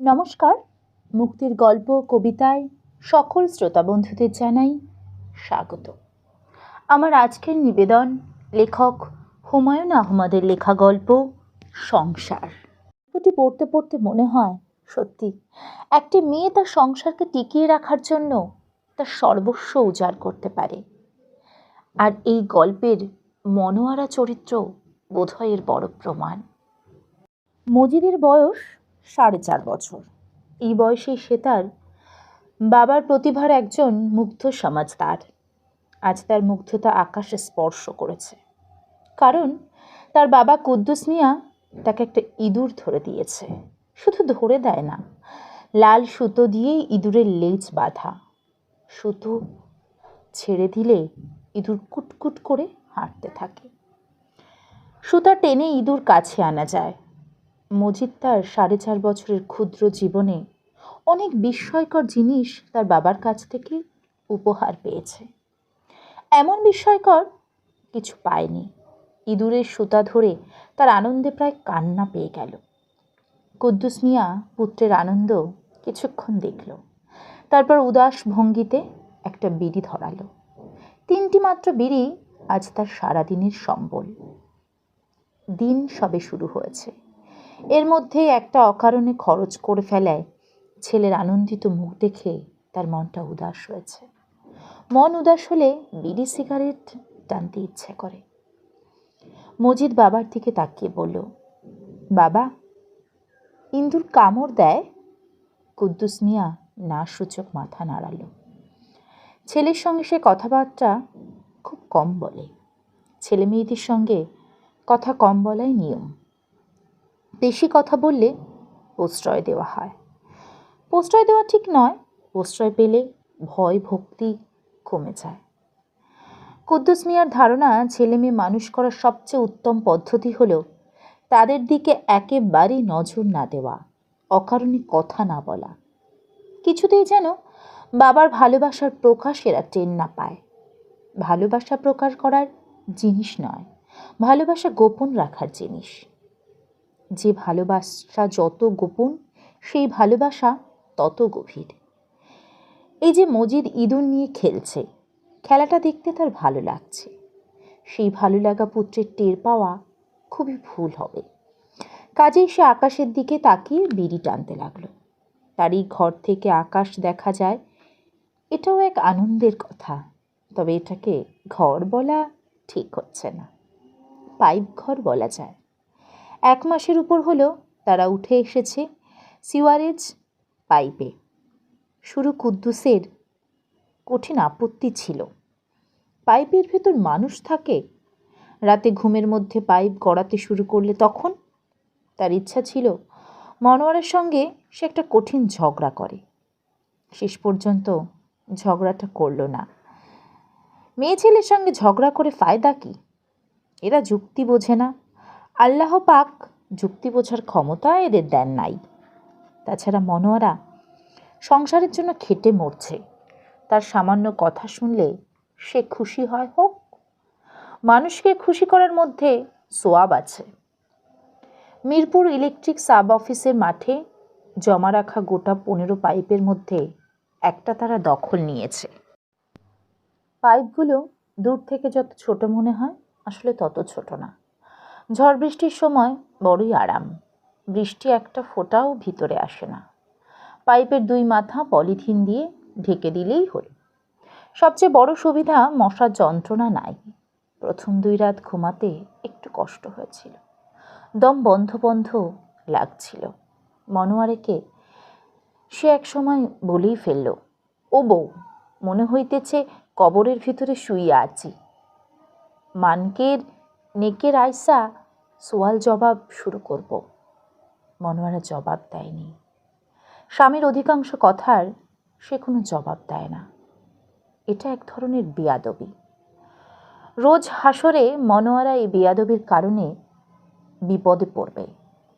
নমস্কার। মুক্তির গল্প, কবিতায় সকল শ্রোতা বন্ধুদের জানাই স্বাগত। আমার আজকের নিবেদন লেখক হুমায়ুন আহমদের লেখা গল্প সংসার। গল্পটি পড়তে পড়তে মনে হয় সত্যি একটি মেয়ে তার সংসারকে টিকিয়ে রাখার জন্য তার সর্বস্ব উজাড় করতে পারে। আর এই গল্পের মনোয়ারা চরিত্র বোধহয় এর বড় প্রমাণ। মজিদের বয়স সাড়ে চার বছর। এই বয়সেই সে তার বাবার প্রতিভার একজন মুগ্ধ সমাজদার। আজ তার মুগ্ধতা আকাশে স্পর্শ করেছে। কারণ তার বাবা কুদ্দুস মিয়া তাকে একটা ইঁদুর ধরে দিয়েছে। শুধু ধরে দেয় না, লাল সুতো দিয়ে ইঁদুরের লেজ বাঁধা। সুতো ছেড়ে দিলে ইঁদুর কুটকুট করে হাঁটতে থাকে। সুতা টেনে ইঁদুর কাছে আনা যায়। মজিদ তার সাড়ে চার বছরের ক্ষুদ্র জীবনে অনেক বিস্ময়কর জিনিস তার বাবার কাছ থেকে উপহার পেয়েছে। এমন বিস্ময়কর কিছু পায়নি। ইঁদুরের সুতা ধরে তার আনন্দে প্রায় কান্না পেয়ে গেল। কুদ্দুস মিয়া পুত্রের আনন্দ কিছুক্ষণ দেখল। তারপর উদাস ভঙ্গিতে একটা বিড়ি ধরালো। তিনটি মাত্র বিড়ি আজ তার সারাদিনের সম্বল। দিন সবে শুরু হয়েছে। এর মধ্যে একটা অকারণে খরচ করে ফেলায়। ছেলের আনন্দিত মুখ দেখে তার মনটা উদাস হয়েছে। মন উদাস হলে বিড়ি সিগারেট টানতে ইচ্ছে করে। মজিদ বাবার দিকে তাকিয়ে বলল, বাবা, ইন্দুর কামড় দেয়? কুদ্দুস মিয়া না সূচক মাথা নাড়াল। ছেলের সঙ্গে সে কথাবার্তা খুব কম বলে। ছেলে মেয়েদের সঙ্গে কথা কম বলাই নিয়ম। বেশি কথা বললে প্রশ্রয় দেওয়া হয়। প্রশ্রয় দেওয়া ঠিক নয়, প্রশ্রয় পেলে ভয় ভক্তি কমে যায়। কুদ্দুস মিয়ার ধারণা, ছেলে মেয়ে মানুষ করার সবচেয়ে উত্তম পদ্ধতি হলো তাদের দিকে একেবারেই নজর না দেওয়া, অকারণে কথা না বলা। কিছুতেই যেন বাবার ভালোবাসার প্রকাশ এরা টেন না পায়। ভালোবাসা প্রকাশ করার জিনিস নয়, ভালোবাসা গোপন রাখার জিনিস। যে ভালোবাসা যত গোপন, সেই ভালোবাসা তত গভীর। এই যে মজিদ ইঁদুর নিয়ে খেলছে, খেলাটা দেখতে তার ভালো লাগছে। সেই ভালো লাগা পুত্রের টের পাওয়া খুবই ভুল হবে। কাজেই সে আকাশের দিকে তাকিয়ে বিড়ি টানতে লাগল। তারই ঘর থেকে আকাশ দেখা যায়, এটাও এক আনন্দের কথা। তবে এটাকে ঘর বলা ঠিক হচ্ছে না। পাইপ ঘর বলা যায়। এক মাসের উপর হলো তারা উঠে এসেছে সিওয়ারেজ পাইপে। শুরু কুদ্দুসের কঠিন আপত্তি ছিল। পাইপের ভেতর মানুষ থাকে। রাতে ঘুমের মধ্যে পাইপ গড়াতে শুরু করলে তখন তার ইচ্ছা ছিল মনোয়ারের সঙ্গে সে একটা কঠিন ঝগড়া করে। শেষ পর্যন্ত ঝগড়াটা করল না। মেয়ে ছেলের সঙ্গে ঝগড়া করে ফায়দা কি? এরা যুক্তি বোঝে না। আল্লাহ পাক যুক্তি বোঝার ক্ষমতা এদের দেন নাই। তাছাড়া মনোয়ারা সংসারের জন্য খেটে মরছে। তার সামান্য কথা শুনলে সে খুশি হয়, হোক। মানুষকে খুশি করার মধ্যে সোয়াব আছে। মিরপুর ইলেকট্রিক সাব অফিসের মাঠে জমা রাখা গোটা পনেরো পাইপের মধ্যে একটা তারা দখল নিয়েছে। পাইপগুলো দূর থেকে যত ছোট মনে হয়, আসলে তত ছোট না। ঝড় বৃষ্টির সময় বড়ই আরাম। বৃষ্টি একটা ফোঁটাও ভিতরে আসে না। পাইপের দুই মাথা পলিথিন দিয়ে ঢেকে দিলেই হলো। সবচেয়ে বড় সুবিধা মশার যন্ত্রণা নাই। প্রথম দুই রাত ঘুমাতে একটু কষ্ট হয়েছিল। দম বন্ধ বন্ধ লাগছিল। মনোয়ারেকে সে এক সময় বলেই ফেলল, ও বউ, মনে হইতেছে কবরের ভিতরে শুইয়া আছি। মানকের নেকের আইসা সোয়াল জবাব শুরু করব। মনোয়ারা জবাব দেয়নি। স্বামীর অধিকাংশ কথার সে কোনো জবাব দেয় না। এটা এক ধরনের বিয়াদবি। রোজ হাসরে মনোয়ারা এই বিয়াদবির কারণে বিপদে পড়বে।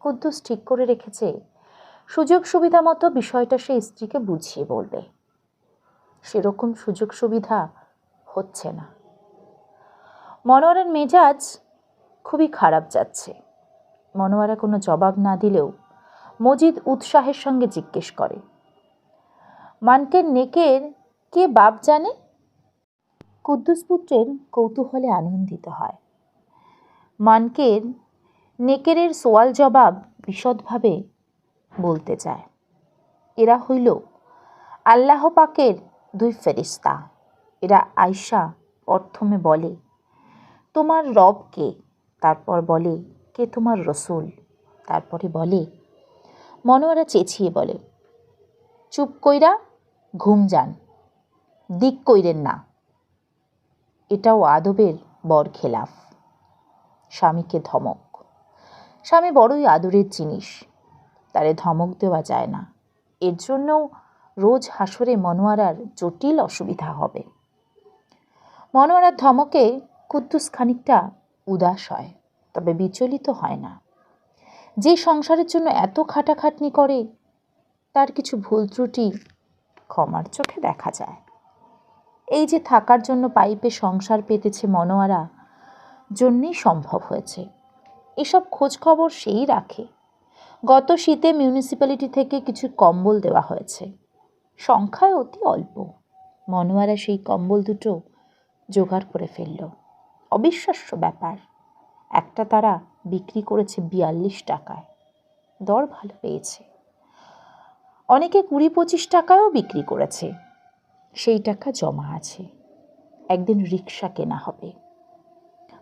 কুদ্দুস ঠিক করে রেখেছে। সুযোগ সুবিধা মতো বিষয়টা সে স্ত্রীকে বুঝিয়ে বলবে। সেরকম সুযোগ সুবিধা হচ্ছে না। মনোয়ারার মেজাজ খুবই খারাপ যাচ্ছে। মনোয়ারা কোনো জবাব না দিলেও মজিদ উৎসাহের সঙ্গে জিজ্ঞেস করে, মানকের নেকের কে বাপ জানে? কুদ্দুস পুত্রের কৌতূহলে আনন্দিত হয়। মানকের নেকেরের সোয়াল জবাব বিশদভাবে বলতে চায়, এরা হইল আল্লাহ পাকের দুই ফেরিস্তা এরা আয়সা প্রথমে বলে, তোমার রব কে? তারপর বলে, কে তোমার রসুল? তারপরে বলে, মনোয়ারা চেঁচিয়ে বলে, চুপ কইরা ঘুম যান, দিক কইরেন না। এটাও আদবের বর খেলাফ। স্বামীকে ধমক। স্বামী বড়ই আদরের জিনিস, তারে ধমক দেওয়া যায় না। এর জন্যও রোজ হাসরে মনোয়ারার জটিল অসুবিধা হবে। মনোয়ারার ধমকে কুদ্দুস খানিকটা উদাস হয়, তবে বিচলিত হয় না। যে সংসারের জন্য এত খাটাখাটনি করে, তার কিছু ভুল ত্রুটি ক্ষমার চোখে দেখা যায়। এই যে থাকার জন্য পাইপে সংসার পেতেছে মনোয়ারা, জন্যেই সম্ভব হয়েছে। এসব খোঁজ খবর সেই রাখে। গত শীতে মিউনিসিপ্যালিটি থেকে কিছু কম্বল দেওয়া হয়েছে। সংখ্যায় অতি অল্প। মনোয়ারা সেই কম্বল দুটো জোগাড় করে ফেলল। অবিশ্বাস্য ব্যাপার। একটা তারা বিক্রি করেছে বিয়াল্লিশ টাকায়। দর ভালো পেয়েছে। অনেকে কুড়ি পঁচিশ টাকায়ও বিক্রি করেছে। সেই টাকা জমা আছে। একদিন রিক্সা কেনা হবে।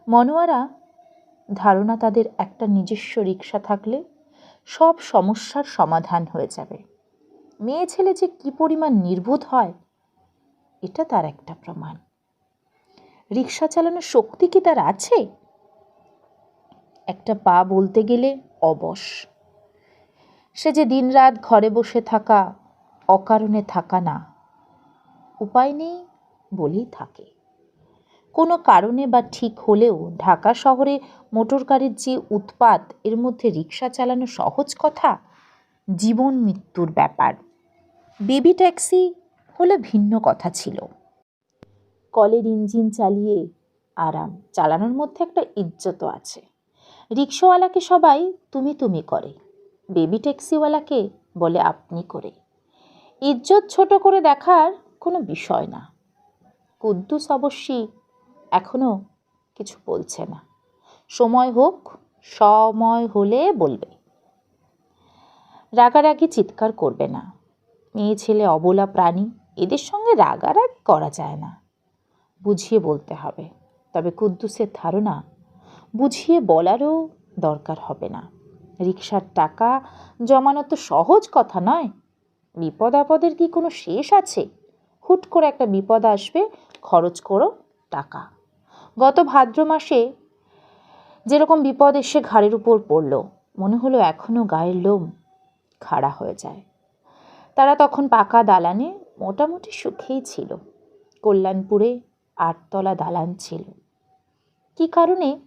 মনোয়ারা, ধারণা তাদের একটা নিজস্ব রিক্সা থাকলে সব সমস্যার সমাধান হয়ে যাবে। মেয়ে ছেলে যে কী পরিমাণ নির্বোধ হয়, এটা তার একটা প্রমাণ। রিক্সা চালানোর শক্তি কি তার আছে? একটা পা বলতে গেলে অবশ। সে যে দিনরাত ঘরে বসে থাকা, অকারণে থাকা না। উপায় নেই বলেই থাকে। কোনো কারণে বা ঠিক হলেও ঢাকা শহরে মোটর গাড়ির যে উৎপাত, এর মধ্যে রিক্সা চালানো সহজ কথা? জীবন মৃত্যুর ব্যাপার। বেবি ট্যাক্সি হলে ভিন্ন কথা ছিল। কলের ইঞ্জিন চালিয়ে আরাম। চালানোর মধ্যে একটা ইজ্জত আছে। রিক্সাওয়ালাকে সবাই তুমি তুমি করে। বেবি ট্যাক্সিওয়ালাকে বলে আপনি করে। ইজ্জত ছোট করে দেখার কোনো বিষয় না। কুদ্দুস অবশ্যই এখনও কিছু বলছে না। সময় হোক, সময় হলে বলবে। রাগারাগি চিৎকার করবে না। মেয়ে, ছেলে, অবলা, প্রাণী, এদের সঙ্গে রাগারাগি করা যায় না। বুঝিয়ে বলতে হবে। তবে কুদ্দুসের ধারণা, বুঝিয়ে বলারও দরকার হবে না। রিক্সার টাকা জমানো তো সহজ কথা নয়। বিপদ আপদের কি কোনো শেষ আছে? হুট করে একটা বিপদ আসবে, খরচ করো টাকা। গত ভাদ্র মাসে যেরকম বিপদ এসে ঘাড়ের উপর পড়ল, মনে হলো এখনও গায়ের লোম খাড়া হয়ে যায়। তারা তখন পাকা দালানে মোটামুটি সুখেই ছিল। কল্যাণপুরে আটতলা দালান ছিল। কী কারণে?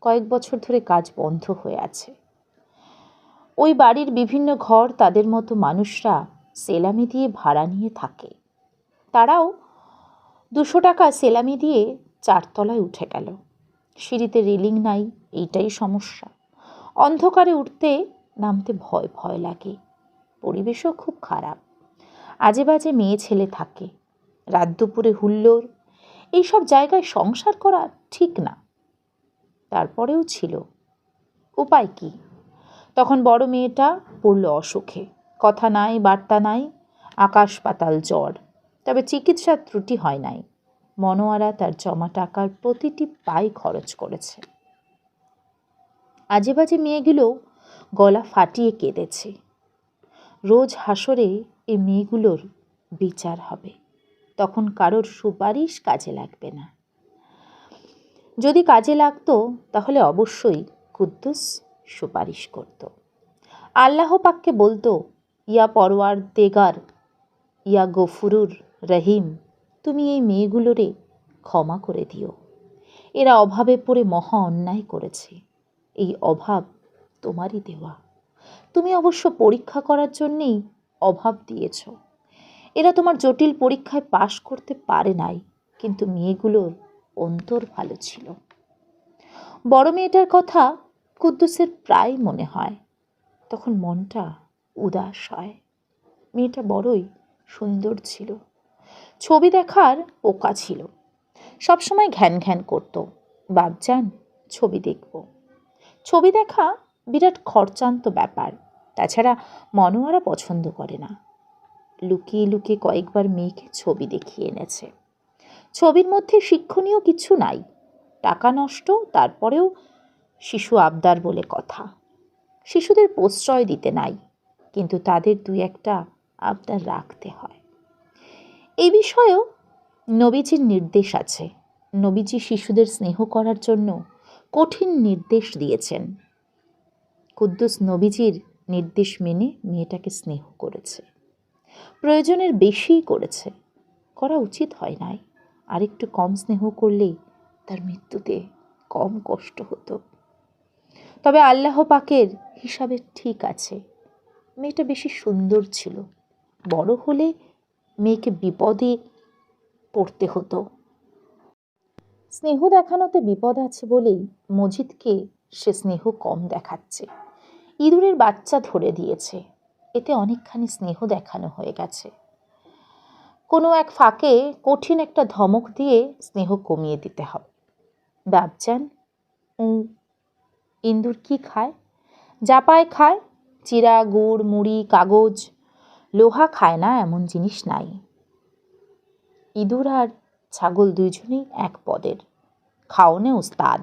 কয়েক বছর ধরে কাজ বন্ধ হয়ে আছে। ওই বাড়ির বিভিন্ন ঘর তাদের মতো মানুষরা সেলামি দিয়ে ভাড়া নিয়ে থাকে। তারাও দুশো টাকা সেলামি দিয়ে চারতলায় উঠে গেল। সিঁড়িতে রেলিং নাই, এইটাই সমস্যা। অন্ধকারে উঠতে নামতে ভয় ভয় লাগে। পরিবেশও খুব খারাপ। আজে বাজে মেয়ে ছেলে থাকে। রাত দুপুরে হুল্লোর এইসব জায়গায় সংসার করা ঠিক না। তারপরেও ছিল। উপায় কি? তখন বড় মেয়েটা পড়ল অসুখে। কথা নাই, বার্তা নাই, আকাশ পাতাল জ্বর। তবে চিকিৎসার ত্রুটি হয় নাই। মনোয়ারা তার জমা টাকার প্রতিটি পাই খরচ করেছে। আজে বাজে মেয়েগুলো গলা ফাটিয়ে কেঁদেছে। রোজ হাসরে এই মেয়েগুলোর বিচার হবে। তখন কারোর সুপারিশ কাজে লাগবে না। যদি কাজে লাগতো, তাহলে অবশ্যই কুদ্দুস সুপারিশ করত। আল্লাহ পাককে বলতো, ইয়া পরওয়ার দেগার ইয়া গফুরুর রহিম, তুমি এই মেয়েগুলোরে ক্ষমা করে দিও। এরা অভাবে পড়ে মহা অন্যায় করেছে। এই অভাব তোমারই দেওয়া। তুমি অবশ্য পরীক্ষা করার জন্যেই অভাব দিয়েছ। এরা তোমার জটিল পরীক্ষায় পাশ করতে পারে নাই, কিন্তু মেয়েগুলোর অন্তর ভালো ছিল। বড় মেয়েটার কথা কুদ্দুসের প্রায় মনে হয়, তখন মনটা উদাস হয়। মেয়েটা বড়ই সুন্দর ছিল, ছবি দেখার পোকা ছিল, সবসময় ঘ্যান ঘ্যান করতো, বাপজান ছবি দেখব। ছবি দেখা বিরাট খরচান্ত ব্যাপার, তাছাড়া মনোয়ারা পছন্দ করে না। লুকিয়ে লুকিয়ে কয়েকবার মেয়েকে ছবি দেখিয়ে এনেছে। ছবির মধ্যে শিক্ষণীয় কিছু নাই। টাকা নষ্ট, তারপরেও শিশু আবদার বলে কথা। শিশুদের প্রশ্রয় দিতে নাই, কিন্তু তাদের দুই একটা আবদার রাখতে হয়। এই বিষয়েও নবীজির নির্দেশ আছে। নবীজি শিশুদের স্নেহ করার জন্য কঠিন নির্দেশ দিয়েছেন। কুদ্দুস নবীজির নির্দেশ মেনে মেয়েটাকে স্নেহ করেছে। প্রয়োজনের বেশিই করেছে। করা উচিত হয় নাই। আর একটু কম স্নেহ করলেই তার মৃত্যুতে কম কষ্ট হতো। তবে আল্লাহ পাকের হিসাবে ঠিক আছে। মেয়েটা বেশি সুন্দর ছিল। বড় হলে মেয়েকে বিপদে পড়তে হতো। স্নেহ দেখানোতে বিপদ আছে বলেই মজিদকে সে স্নেহ কম দেখাচ্ছে। ইঁদুরের বাচ্চা ধরে দিয়েছে। এতে অনেকখানি স্নেহ দেখানো হয়ে গেছে। কোনো এক ফাঁকে কঠিন একটা ধমক দিয়ে স্নেহ কমিয়ে দিতে হবে। বাপজান উ ইন্দুর কি খায়? জাপায় খায়, চিরা, গুড়, মুড়ি, কাগজ, লোহা খায় না এমন জিনিস নাই। ইঁদুর আর ছাগল দুইজনেই এক পদের, খাওনে উস্তাদ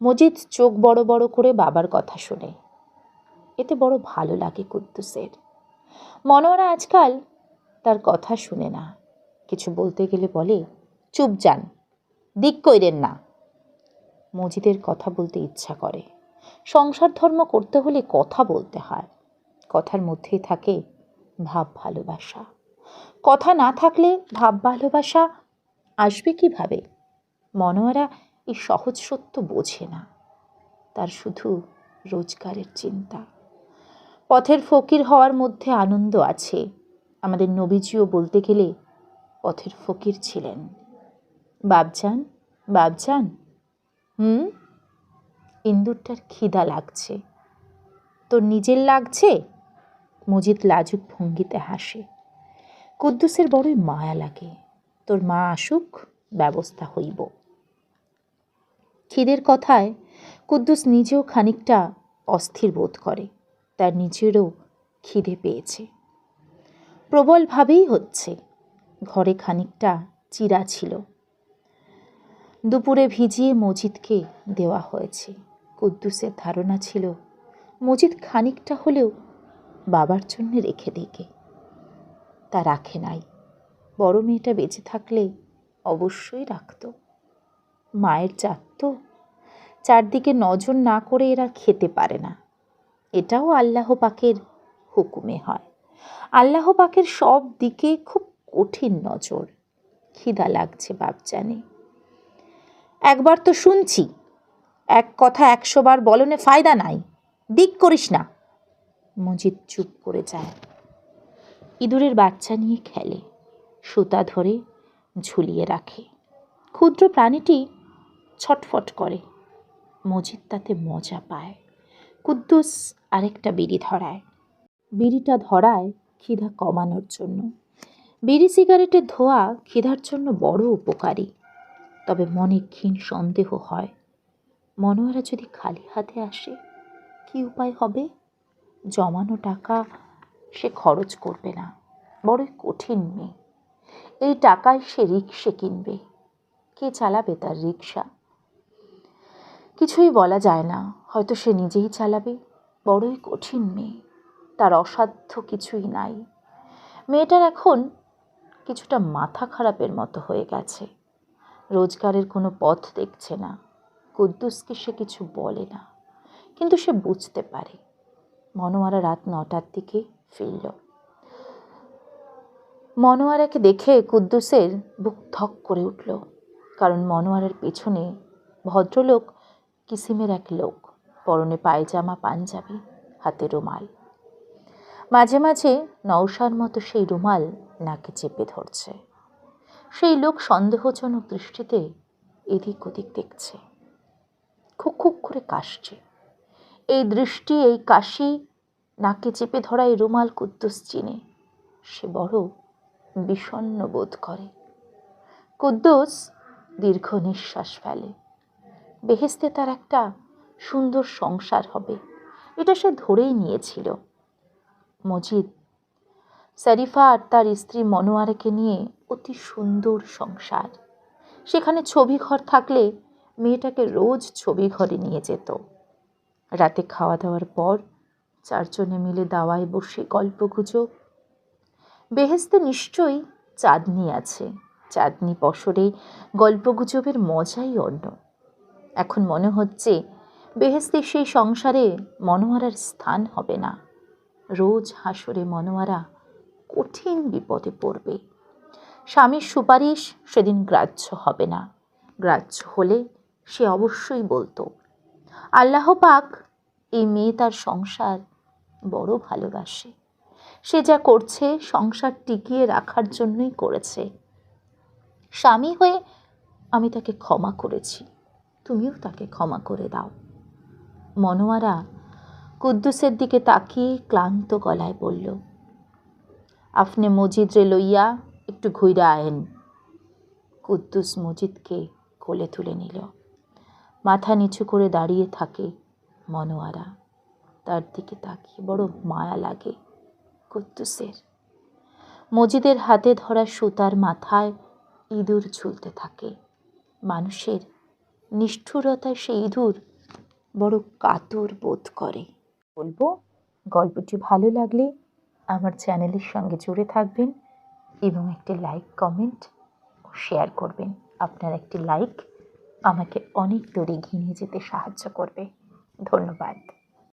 মজিদ চোখ বড় বড় করে বাবার কথা শুনে। এতে বড় ভালো লাগে কুদ্দুসের। মনোয়ারা আজকাল তার কথা শুনে না। কিছু বলতে গেলে বলে, চুপ যান, দিক কইরেন না। মজিদের কথা বলতে ইচ্ছা করে। সংসার ধর্ম করতে হলে কথা বলতে হয়। কথার মধ্যেই থাকে ভাব ভালোবাসা। কথা না থাকলে ভাব ভালোবাসা আসবে কীভাবে? মনোয়ারা এই সহজ সত্য বোঝে না। তার শুধু রোজগারের চিন্তা। পথের ফকির হওয়ার মধ্যে আনন্দ আছে। আমাদের নবীজিও বলতে গেলে পথের ফকির ছিলেন। বাবজান বাবজান হুম? ইন্দুরটার খিদা লাগছে। তোর নিজের লাগছে? মজিদ লাজুক ভঙ্গিতে হাসে। কুদ্দুসের বড়ই মায়া লাগে। তোর মা আসুক, ব্যবস্থা হইব। খিদের কথায় কুদ্দুস নিজেও খানিকটা অস্থির বোধ করে। তার নিজেরও খিদে পেয়েছে। প্রবলভাবেই হচ্ছে। ঘরে খানিকটা চিরা ছিল। দুপুরে ভিজিয়ে মজিদকে দেওয়া হয়েছে। কুদ্দুসের ধারণা ছিল, মজিদ খানিকটা হলেও বাবার জন্য রেখে দিকে তা রাখে নাই। বড় মেয়েটা বেঁচে থাকলে অবশ্যই রাখত। মায়ের জাত তো। চারদিকে নজর না করে এরা খেতে পারে না। এটাও আল্লাহ পাকের হুকুমে হয়। আল্লাহ পাকের সব দিকে খুব কঠিন নজর। খিদা লাগছে বাপ জানে একবার তো শুনছি, এক কথা একশোবার বলনে ফায়দা নাই, দিক করিস না। মজিদ চুপ করে যায়। ইঁদুরের বাচ্চা নিয়ে খেলে, সুতা ধরে ঝুলিয়ে রাখে। ক্ষুদ্র প্রাণীটি ছটফট করে, মজিদ তাতে মজা পায়। কুদ্দুস আরেকটা বিড়ি ধরায়। বিড়িটা ধরায় খিদা কমানোর জন্য। বিড়ি সিগারেটের ধোয়া খিদার জন্য বড় উপকারী। তবে মনে ক্ষীণ সন্দেহ হয়। মনোয়ারা যদি খালি হাতে আসে, কি উপায় হবে? জমানো টাকা সে খরচ করবে না। বড়ই কঠিন মেয়ে। এই টাকায় সে রিক্সে কিনবে। কে চালাবে তার রিক্সা কিছুই বলা যায় না। হয়তো সে নিজেই চালাবে। বড়ই কঠিন মেয়ে। তার অসাধ্য কিছুই নাই। মেয়েটার এখন কিছুটা মাথা খারাপের মতো হয়ে গেছে। রোজগারের কোনো পথ দেখছে না। কুদ্দুসকে সে কিছু বলে না। কিন্তু সে বুঝতে পারে। মনোয়ারা রাত নটার দিকে ফিরল। মনোয়ারাকে দেখে কুদ্দুসের বুক থক করে উঠল। কারণ মনোয়ারের পেছনে ভদ্রলোক কিসিমের এক লোক। পরনে পায়জামা, পাঞ্জাবি, হাতে রুমাল। মাঝে মাঝে নৌসার মতো সেই রুমাল নাকে চেপে ধরছে। সেই লোক সন্দেহজনক দৃষ্টিতে এদিক ওদিক দেখছে। খুক খুক করে কাশছে। এই দৃষ্টি, এই কাশি নাকে চেপে ধরা এই রুমাল কুদ্দুস চিনে। সে বড় বিষণ্ণ বোধ করে। কুদ্দুস দীর্ঘ নিঃশ্বাস ফেলে। বেহেস্তে তার একটা সুন্দর সংসার হবে। এটা সে ধরেই নিয়েছিল। মজিদ শরীফা আর তার স্ত্রী মনোয়ারাকে নিয়ে অতি সুন্দর সংসার। সেখানে ছবি ঘর থাকলে মেয়েটাকে রোজ ছবি ঘরে নিয়ে যেত। রাতে খাওয়া দাওয়ার পর চারজনে মিলে দাওয়ায় বসে গল্প গুজব বেহেস্তে নিশ্চয়ই চাঁদনি আছে। চাঁদনি বছরে গল্পগুজবের মজাই অন্য। এখন মনে হচ্ছে বেহেস্তে সেই সংসারে মনোয়ারার স্থান হবে না। রোজ হাসরে মনোয়ারা কঠিন বিপদে পড়বে। স্বামীর সুপারিশ সেদিন গ্রাহ্য হবে না। গ্রাহ্য হলে সে অবশ্যই বলতো, আল্লাহ পাক এই মেয়ে তার সংসার বড় ভালোবাসে। সে যা করছে সংসার টিকিয়ে রাখার জন্যই করেছে। স্বামী হয়ে আমি তাকে ক্ষমা করেছি। তুমিও তাকে ক্ষমা করে দাও। মনোয়ারা কুদ্দুসের দিকে তাকিয়ে ক্লান্ত গলায় বলল, আপনি মজিদ রে লইয়া একটু ঘুইরা আয়েন কুদ্দুস মজিদকে কোলে তুলে নিল। মাথা নিচু করে দাঁড়িয়ে থাকে মনোয়ারা। তার দিকে তাকিয়ে বড় মায়া লাগে কুদ্দুসের। মজিদের হাতে ধরা সুতার মাথায় ইঁদুর ঝুলতে থাকে। মানুষের নিষ্ঠুরতায় সে ইঁদুর বড় কাতর বোধ করে। বলব, গল্পটি ভালো লাগলে আমার চ্যানেলের সঙ্গে জুড়ে থাকবেন এবং একটি লাইক, কমেন্ট ও শেয়ার করবেন। আপনার একটি লাইক আমাকে অনেক দূরে ঘিনে যেতে সাহায্য করবে। ধন্যবাদ।